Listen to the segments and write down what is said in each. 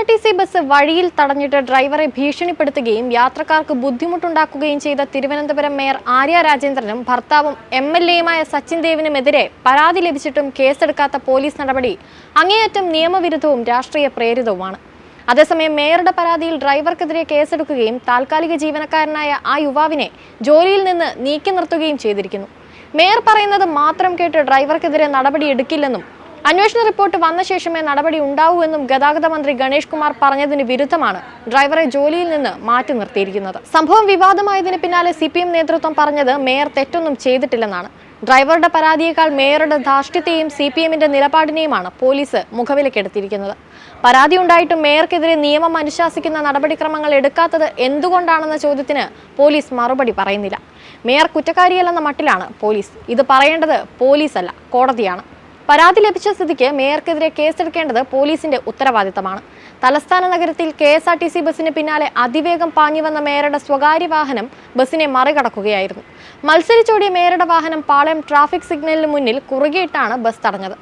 R T C bus വഴിയിൽ തടഞ്ഞിട്ട് ഡ്രൈവറെ ഭീഷണിപ്പെടുത്തുകയും യാത്രക്കാർക്ക് ബുദ്ധിമുട്ടുണ്ടാക്കുകയും ചെയ്ത തിരുവനന്തപുരം മേയർ ആര്യ രാജേന്ദ്രനും ഭർത്താവും എം എൽ എയുമായ സച്ചിൻ ദേവിനുമെതിരെ പരാതി ലഭിച്ചിട്ടും കേസെടുക്കാത്ത പോലീസ് നടപടി അങ്ങേയറ്റം നിയമവിരുദ്ധവും രാഷ്ട്രീയ പ്രേരിതവുമാണ്. അതേസമയം മേയറുടെ പരാതിയിൽ ഡ്രൈവർക്കെതിരെ കേസെടുക്കുകയും താൽക്കാലിക ജീവനക്കാരനായ ആ യുവാവിനെ ജോലിയിൽ നിന്ന് നീക്കി നിർത്തുകയും ചെയ്തിരിക്കുന്നു. മേയർ പറയുന്നത് മാത്രം കേട്ട് ഡ്രൈവർക്കെതിരെ നടപടി എടുക്കില്ലെന്നും അന്വേഷണ റിപ്പോർട്ട് വന്ന ശേഷമേ നടപടി ഉണ്ടാവൂ എന്നും ഗതാഗത മന്ത്രി ഗണേഷ് കുമാർ പറഞ്ഞതിന് വിരുദ്ധമാണ് ഡ്രൈവറെ ജോലിയിൽ നിന്ന് മാറ്റി നിർത്തിയിരിക്കുന്നത്. സംഭവം വിവാദമായതിന് പിന്നാലെ സി നേതൃത്വം പറഞ്ഞത് മേയർ തെറ്റൊന്നും ചെയ്തിട്ടില്ലെന്നാണ്. ഡ്രൈവറുടെ പരാതിയേക്കാൾ മേയറുടെ ധാർഷ്ട്യത്തെയും സി പി എമ്മിന്റെ നിലപാടിനെയുമാണ് പോലീസ് മുഖവിലക്കെടുത്തിരിക്കുന്നത്. പരാതി ഉണ്ടായിട്ടും മേയർക്കെതിരെ നിയമം അനുശാസിക്കുന്ന നടപടിക്രമങ്ങൾ എടുക്കാത്തത് എന്തുകൊണ്ടാണെന്ന ചോദ്യത്തിന് പോലീസ് മറുപടി പറയുന്നില്ല. മേയർ കുറ്റക്കാരിയല്ലെന്ന മട്ടിലാണ് പോലീസ്. ഇത് പറയേണ്ടത് പോലീസല്ല കോടതിയാണ്. പരാതി ലഭിച്ച സ്ഥിതിക്ക് മേയർക്കെതിരെ കേസെടുക്കേണ്ടത് പോലീസിന്റെ ഉത്തരവാദിത്തമാണ്. തലസ്ഥാന നഗരത്തിൽ K S R T C ബസിന് പിന്നാലെ അതിവേഗം പാഞ്ഞു വന്ന മേയറുടെ സ്വകാര്യ വാഹനം ബസിനെ മറികടക്കുകയായിരുന്നു. മത്സരിച്ചോടിയ മേയറുടെ വാഹനം പാളയം ട്രാഫിക് സിഗ്നലിന് മുന്നിൽ കുറുകിയിട്ടാണ് ബസ് തടഞ്ഞത്.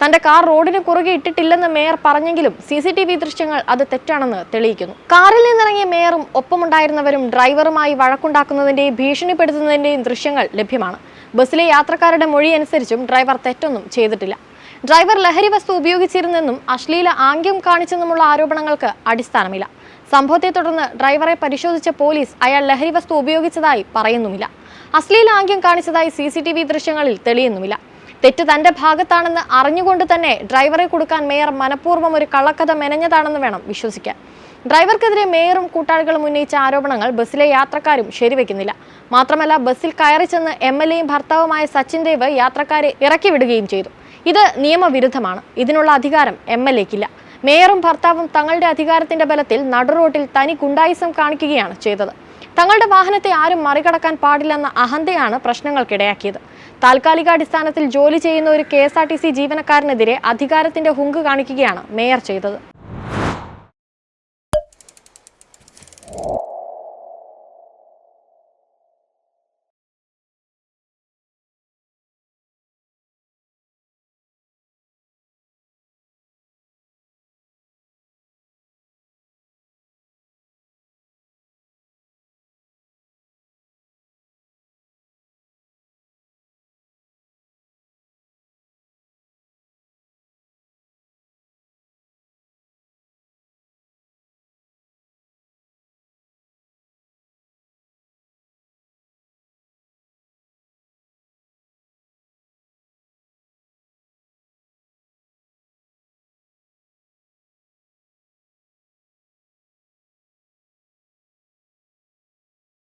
തന്റെ കാർ റോഡിന് കുറുകെ ഇട്ടിട്ടില്ലെന്ന് മേയർ പറഞ്ഞെങ്കിലും സി സി ടി വി ദൃശ്യങ്ങൾ അത് തെറ്റാണെന്ന് തെളിയിക്കുന്നു. കാറിൽ നിന്നിറങ്ങിയ മേയറും ഒപ്പമുണ്ടായിരുന്നവരും ഡ്രൈവറുമായി വഴക്കുണ്ടാക്കുന്നതിന്റെയും ഭീഷണിപ്പെടുത്തുന്നതിന്റെയും ദൃശ്യങ്ങൾ ലഭ്യമാണ്. ബസ്സിലെ യാത്രക്കാരുടെ മൊഴി അനുസരിച്ചും ഡ്രൈവർ തെറ്റൊന്നും ചെയ്തിട്ടില്ല. ഡ്രൈവർ ലഹരി വസ്തു ഉപയോഗിച്ചിരുന്നെന്നും അശ്ലീല ആംഗ്യം കാണിച്ചെന്നുമുള്ള ആരോപണങ്ങൾക്ക് അടിസ്ഥാനമില്ല. സംഭവത്തെ തുടർന്ന് ഡ്രൈവറെ പരിശോധിച്ച പോലീസ് അയാൾ ലഹരി വസ്തു ഉപയോഗിച്ചതായി പറയുന്നുമില്ല. അശ്ലീല ആംഗ്യം കാണിച്ചതായി സി ദൃശ്യങ്ങളിൽ തെളിയുന്നുമില്ല. തെറ്റ് തന്റെ ഭാഗത്താണെന്ന് അറിഞ്ഞുകൊണ്ട് തന്നെ ഡ്രൈവറെ കൊടുക്കാൻ മേയർ മനഃപൂർവം ഒരു കള്ളക്കഥ മെനഞ്ഞതാണെന്ന് വേണം വിശ്വസിക്കാൻ. ഡ്രൈവർക്കെതിരെ മേയറും കൂട്ടാളികളും ഉന്നയിച്ച ആരോപണങ്ങൾ ബസ്സിലെ യാത്രക്കാരും ശരിവെക്കുന്നില്ല. മാത്രമല്ല ബസ്സിൽ കയറി ചെന്ന് എം എൽ എയും ഭർത്താവുമായ സച്ചിൻ ദേവ് യാത്രക്കാരെ ഇറക്കി വിടുകയും ചെയ്തു. ഇത് നിയമവിരുദ്ധമാണ്. ഇതിനുള്ള അധികാരം എം എൽ എക്കില്ല. മേയറും ഭർത്താവും തങ്ങളുടെ അധികാരത്തിന്റെ ബലത്തിൽ നടുറോട്ടിൽ തനി ഗുണ്ടായിസം കാണിക്കുകയാണ് ചെയ്തത്. തങ്ങളുടെ വാഹനത്തെ ആരും മറികടക്കാൻ പാടില്ലെന്ന അഹന്തയാണ് പ്രശ്നങ്ങൾക്കിടയാക്കിയത്. താൽക്കാലികാടിസ്ഥാനത്തിൽ ജോലി ചെയ്യുന്ന ഒരു K S R T C ജീവനക്കാരനെതിരെ അധികാരത്തിന്റെ ഹുങ്ക് കാണിക്കുകയാണ് മേയർ ചെയ്തത്.